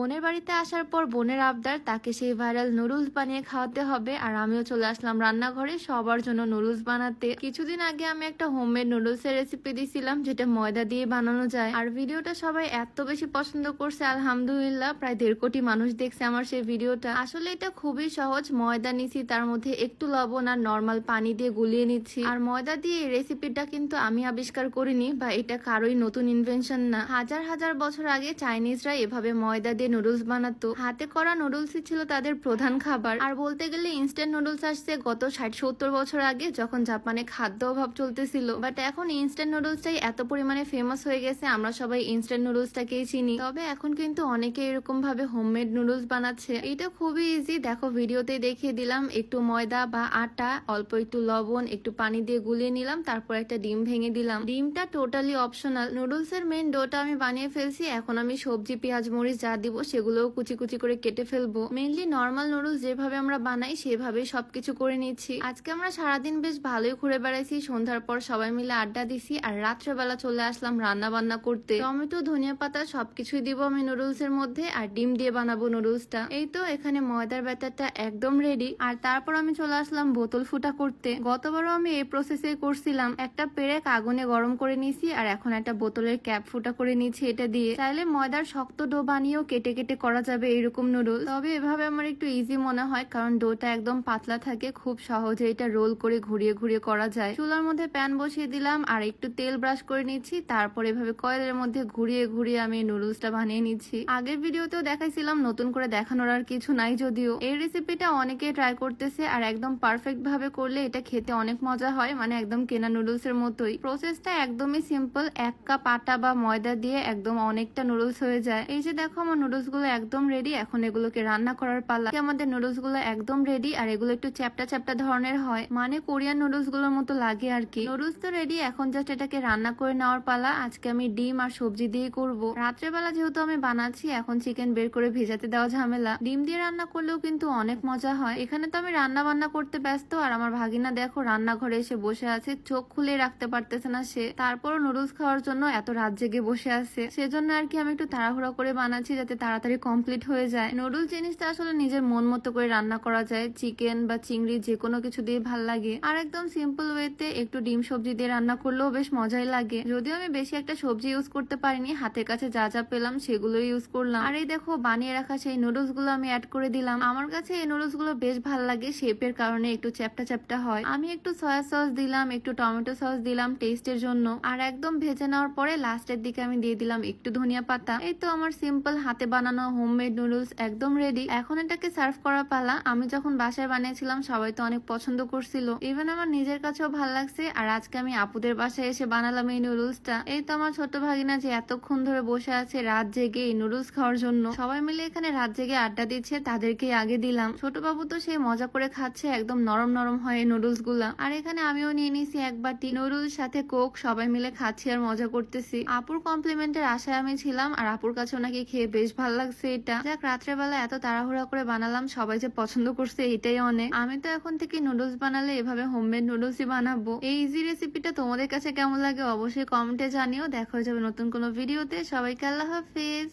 বোনের বাড়িতে আসার পর বোনের আবদার, তাকে সেই ভাইরাল নুডলস বানিয়ে খাওয়াতে হবে। আর আমিও চলে আসলাম রান্নাঘরে, সবার জন্য নুডলস বানাতে। কিছুদিন আগে আমি একটা হোমমেড নুডলস এর রেসিপি দিয়েছিলাম যেটা ময়দা দিয়ে বানানো যায়। আর ভিডিওটা সবাই এত বেশি পছন্দ করছে, আলহামদুলিল্লাহ, প্রায় দেড় কোটি মানুষ দেখছে আমার সেই ভিডিওটা। আসলে এটা খুবই সহজ, ময়দা নিছি, তার মধ্যে একটু লবণ আর নর্মাল পানি দিয়ে গুলিয়ে নিচ্ছি। আর ময়দা দিয়ে এই রেসিপিটা কিন্তু আমি আবিষ্কার করিনি, বা এটা কারোই নতুন ইনভেনশন না। হাজার হাজার বছর আগে চাইনিজরা এভাবে ময়দা দিয়ে নুডলস বানাতো। হাতে করা নুডলসই ছিল তাদের প্রধান খাবার। আর বলতে গেলে ইনস্ট্যান্ট নুডলস আসছে গত ষাট সত্তর বছর আগে, যখন জাপানে খাদ্য অভাব চলতেছিল। বাট এখন ইনস্ট্যান্ট নুডলসটাই এত পরিমাণে ফেমাস হয়ে গেছে, আমরা সবাই ইনস্ট্যান্ট নুডলসটাকেই চিনি। তবে এখন কিন্তু অনেকে এরকম ভাবে হোমমেড নুডলস বানাচ্ছে। এটা খুবই ইজি দেখো ভিডিওতে দেখিয়ে দিলাম। একটু ময়দা বা আটা, অল্প একটু লবণ, একটু পানি দিয়ে গুলিয়ে নিলাম, তারপর একটা ডিম ভেঙে দিলাম। ডিমটা টোটালি অপশনাল নুডলস এর মেন ডোটা আমি বানিয়ে ফেলছি, এখন আমি সবজি, পেঁয়াজ, মরিচ যা দিব সেগুলোও কুচি কুচি করে কেটে ফেলব। মেনলি নর্মাল নুডলস যেভাবে আমরা বানাই, সেভাবে সবকিছু করে নিচ্ছি। আজকে আমরা সারাদিন বেশ ভালোই ঘুরে বেড়াইছি, সন্ধ্যার পর সবাই মিলে আড্ডা দিছি, আর রাত্রেবেলা চলে আসলাম রান্না বান্না করতে। টমেটো, ধনিয়া পাতা, সবকিছুই দিব আমি নুডলস এর মধ্যে, আর ডিম দিয়ে বানাবো নুডলসটা এই তো এখানে ময়দার ব্যাটারটা একদম রেডি আর তারপর আমি চলে আসলাম বোতল ফুটা করতে। গতবারও আমি এই প্রসেসে করছিলাম, একটা পেরেক আগুনে গরম করে নিয়েছি, আর এখন একটা বোতলের ক্যাপ ফুটা করে নিয়েছি এটা দিয়ে। চাইলে ময়দার শক্ত ডো বানিয়েও কেটে কেটে কেটে করা যাবে এরকম নুডল তবে এভাবে আমার একটু ইজি মনে হয়, কারণ ডোটা একদম পাতলা থাকে, খুব সহজে এটা রোল করে ঘুরিয়ে ঘুরিয়ে করা যায়। চুলার মধ্যে প্যান বসিয়ে দিলাম, আর একটু তেল ব্রাশ করে নিচ্ছি, তারপর এভাবে কয়েলের মধ্যে ঘুরিয়ে ঘুরিয়ে আমি নুডলসটা বানিয়ে নিচ্ছি। আগের ভিডিওতেও দেখাইছিলাম, নতুন করে দেখানোর আর কিছু নাই যদিও। এই রেসিপিটা অনেকে ট্রাই করতেছে, আর একদম পারফেক্ট ভাবে করলে এটা খেতে অনেক মজা হয় মানে একদম কেনা নুডলস এর মতোই। প্রসেসটা একদমই সিম্পল এক কাপ আটা বা ময়দা দিয়ে একদম অনেকটা নুডলস হয়ে যায়। এই যে দেখো আমার নুডলস গুলো একদম রেডি এখন এগুলোকে রান্না করার পালা। আমাদের নুডলসগুলো একদম রেডি আর এগুলো একটু চ্যাপটা চ্যাপটা ধরনের হয়। মানে কোরিয়ান নুডলসগুলোর মতো লাগে আর কি। নুডলস তো রেডি এখন জাস্ট এটাকে রান্না করে নেওয়ার পালা। আজকে আমি ডিম আর সবজি দিয়ে করব। রাত্রেবেলা যেহেতু আমি বানাচ্ছি, এখন চিকেন বের করে ভেজাতে দেওয়া ঝামেলা। ডিম দিয়ে রান্না করলেও কিন্তু অনেক মজা হয়। এখানে তো আমি রান্না বান্না করতে ব্যস্ত, আর আমার ভাগিনা দেখো রান্নাঘরে এসে বসে আছে। চোখ খুলে রাখতে পারতেছে না সে। তারপরও নুডলস খাওয়ার জন্য এত রাত জেগে বসে আছে। সেজন্য আর কি আমি একটু তাড়াহুড়া করে বানাচ্ছি, যাতে তাড়াতাড়ি কমপ্লিট হয়ে যায়। নুডলস জিনিসটা আসলে নিজের মন মতো করে রান্না করা যায়। চিকেন বা চিংড়ি যে কোনো কিছু দিয়ে ভালো লাগে। আর একদম সিম্পল ওয়েতে একটু ডিম সবজি দিয়ে রান্না করলেও বেশ মজাই লাগে। যদিও আমি বেশি একটা সবজি ইউজ করতে পারিনি, হাতের কাছে যা যা পেলাম সেগুলো ইউজ করলাম। আর এই দেখো, বানিয়ে রাখা সেই নুডলসগুলো আমি অ্যাড করে দিলাম। আমার কাছে এই নুডলসগুলো বেশ ভালো লাগে শেপের কারণে একটু চ্যাপটা চ্যাপটা হয়। আমি একটু সয়া সস দিলাম, একটু টমেটো সস দিলাম টেস্টের জন্য। আর একদম ভেজে নেওয়ার পরে লাস্টের দিকে আমি দিয়ে দিলাম একটু ধনিয়া পাতা। এই তো আমার সিম্পল হাতে বানানো হোমমেড নুডলস একদম রেডি এখন এটাকে সার্ভ করা পালা। আমি যখন বাসায় বানিয়েছিলাম, সবাই তো অনেক পছন্দ করছিল। ইভেন আমার নিজের কাছেও ভালো লাগছে, আর আজকে আমি আপুদের বাসায় এসে বানালাম এই নুডলসটা এই তো আমার ছোট ভাগিনা যে এতক্ষণ ধরে বসে আছে রাত জেগে এই নুডলস খাওয়ার জন্য। সবাই মিলে এখানে রাত জেগে আড্ডা দিচ্ছে তাদেরকে আগে দিলাম। ছোট বাবু তো সেই মজা করে খাচ্ছে, একদম নরম নরম হয় এই নুডলসগুলা আর এখানে আমিও নিয়ে নিয়েছি এক বাটি নুডলস সাথে কোক, সবাই মিলে খাচ্ছি আর মজা করতেছি। আপুর কমপ্লিমেন্টের আশায় আমি ছিলাম, আর আপুর কাছে ওনাকে খেয়ে বেশ ভালো লাগছে এটা। যাক, রাত্রেবেলা এত তাড়াহুড়া করে বানালাম, সবাই যে পছন্দ করছে এটাই অনেক। আমি তো এখন থেকে নুডলস বানালে এভাবে হোমমেড নুডলসই বানাবো। এই ইজি রেসিপিটা তোমাদের কাছে কেমন লাগে অবশ্যই কমেন্টে জানিও। দেখা হয়ে যাবে নতুন কোনো ভিডিওতে সবাইকে আল্লাহ হাফিজ।